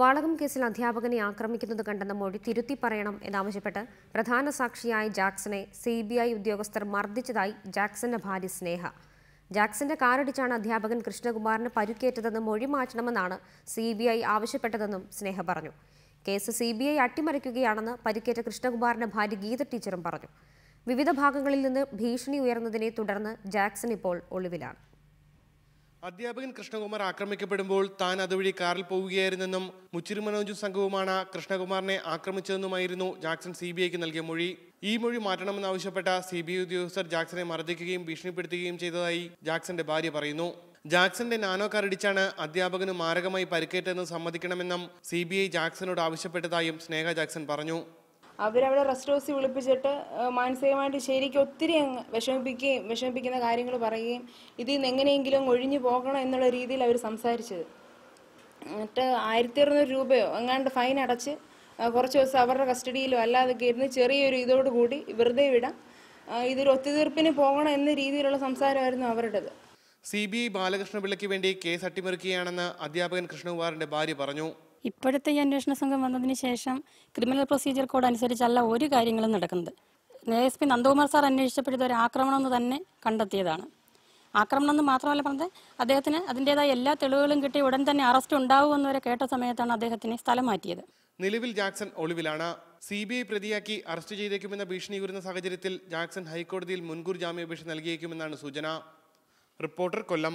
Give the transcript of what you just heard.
വാളകം കേസിൽ അധ്യാപകനെ ആക്രമിക്കുന്നത് കണ്ടെന്ന മൊഴി തിരുത്തി പറയണം എന്നാവശ്യപ്പെട്ട് പ്രധാന സാക്ഷിയായ ജാക്സനെ സി ബി ഐ ഉദ്യോഗസ്ഥർ മർദ്ദിച്ചതായി ജാക്സന്റെ ഭാര്യ സ്നേഹ. ജാക്സന്റെ കാറടിച്ചാണ് അധ്യാപകൻ കൃഷ്ണകുമാറിന് പരുക്കേറ്റതെന്ന് മൊഴി മാറ്റണമെന്നാണ് സി ബി ഐ ആവശ്യപ്പെട്ടതെന്നും സ്നേഹ പറഞ്ഞു. കേസ് സി ബി ഐ അട്ടിമറിക്കുകയാണെന്ന് പരിക്കേറ്റ കൃഷ്ണകുമാറിന്റെ ഭാര്യ ഗീത ടീച്ചറും പറഞ്ഞു. വിവിധ ഭാഗങ്ങളിൽ നിന്ന് ഭീഷണി ഉയർന്നതിനെ തുടർന്ന് ജാക്സൺ ഇപ്പോൾ ഒളിവിലാണ്. അധ്യാപകൻ കൃഷ്ണകുമാർ ആക്രമിക്കപ്പെടുമ്പോൾ താൻ അതുവഴി കാറിൽ പോവുകയായിരുന്നെന്നും മുച്ചിരി മനോജും സംഘവുമാണ് കൃഷ്ണകുമാറിനെ ആക്രമിച്ചതെന്നുമായിരുന്നു ജാക്സൺ സി ബി ഐക്ക് നൽകിയ മൊഴി. ഈ മൊഴി മാറ്റണമെന്നാവശ്യപ്പെട്ട സി ബി ഐ ഉദ്യോഗസ്ഥർ ജാക്സനെ മർദ്ദിക്കുകയും ഭീഷണിപ്പെടുത്തുകയും ചെയ്തതായി ജാക്സന്റെ ഭാര്യ പറയുന്നു. ജാക്സന്റെ നാനോ കാർ ഇടിച്ചാണ് അധ്യാപകന് മാരകമായി പരിക്കേറ്റതെന്ന് സമ്മതിക്കണമെന്നും സി ബി ഐ ജാക്സനോട് ആവശ്യപ്പെട്ടതായും സ്നേഹ ജാക്സൺ പറഞ്ഞു. അവരവിടെ റെസ്റ്റ് ഹൗസിൽ വിളിപ്പിച്ചിട്ട് മാനസികമായിട്ട് ശരിക്കും ഒത്തിരി അങ്ങ് വിഷമിപ്പിക്കുകയും വിഷമിപ്പിക്കുന്ന കാര്യങ്ങൾ പറയുകയും ഇതിൽ നിന്ന് എങ്ങനെയെങ്കിലും ഒഴിഞ്ഞു പോകണം എന്നുള്ള രീതിയിൽ അവർ സംസാരിച്ചത്. എന്നിട്ട് ആയിരത്തി അറുന്നൂറ് രൂപയോ എങ്ങാണ്ട് ഫൈൻ അടച്ച് കുറച്ച് ദിവസം അവരുടെ കസ്റ്റഡിയിലോ അല്ലാതൊക്കെ ഇരുന്ന് ചെറിയൊരു ഇതോട് കൂടി വെറുതെ വിടാം. ഇതൊരു ഒത്തുതീർപ്പിന് പോകണം എന്ന രീതിയിലുള്ള സംസാരമായിരുന്നു അവരുടേത്. സി ബി ഐ ബാലകൃഷ്ണപിള്ളയ്ക്ക് വേണ്ടി കേസ് അട്ടിമറിക്കുകയാണെന്ന് അധ്യാപകൻ കൃഷ്ണകുമാറിന്റെ ഭാര്യ പറഞ്ഞു. ഇപ്പോഴത്തെ ഈ അന്വേഷണ സംഘം വന്നതിന് ശേഷം ക്രിമിനൽ പ്രൊസീജിയർ കോഡ് അനുസരിച്ചല്ല ഒരു കാര്യങ്ങളും നടക്കുന്നത്. എസ് പി നന്ദകുമാർ സാർ അന്വേഷിച്ചപ്പോഴത് ഒരു ആക്രമണം എന്ന് തന്നെ കണ്ടെത്തിയതാണ്. ആക്രമണം എന്ന് മാത്രമല്ല പറഞ്ഞത് അദ്ദേഹത്തിന് അതിന്റെതായ എല്ലാ തെളിവുകളും കിട്ടി ഉടൻ തന്നെ അറസ്റ്റ് ഉണ്ടാവുമെന്ന് വരെ കേട്ട സമയത്താണ് അദ്ദേഹത്തിന് സ്ഥലം മാറ്റിയത്. നിലവിൽ ജാക്സൺ ഒളിവിലാണ്. സി ബി ഐ പ്രതിയാക്കി അറസ്റ്റ് ചെയ്തേക്കുമെന്ന ഭീഷണി ഉയരുന്ന സാഹചര്യത്തിൽ ജാക്സൺ ഹൈക്കോടതിയിൽ മുൻകൂർ ജാമ്യാപേക്ഷ നൽകിയേക്കുമെന്നാണ് സൂചന. റിപ്പോർട്ടർ കൊല്ലം.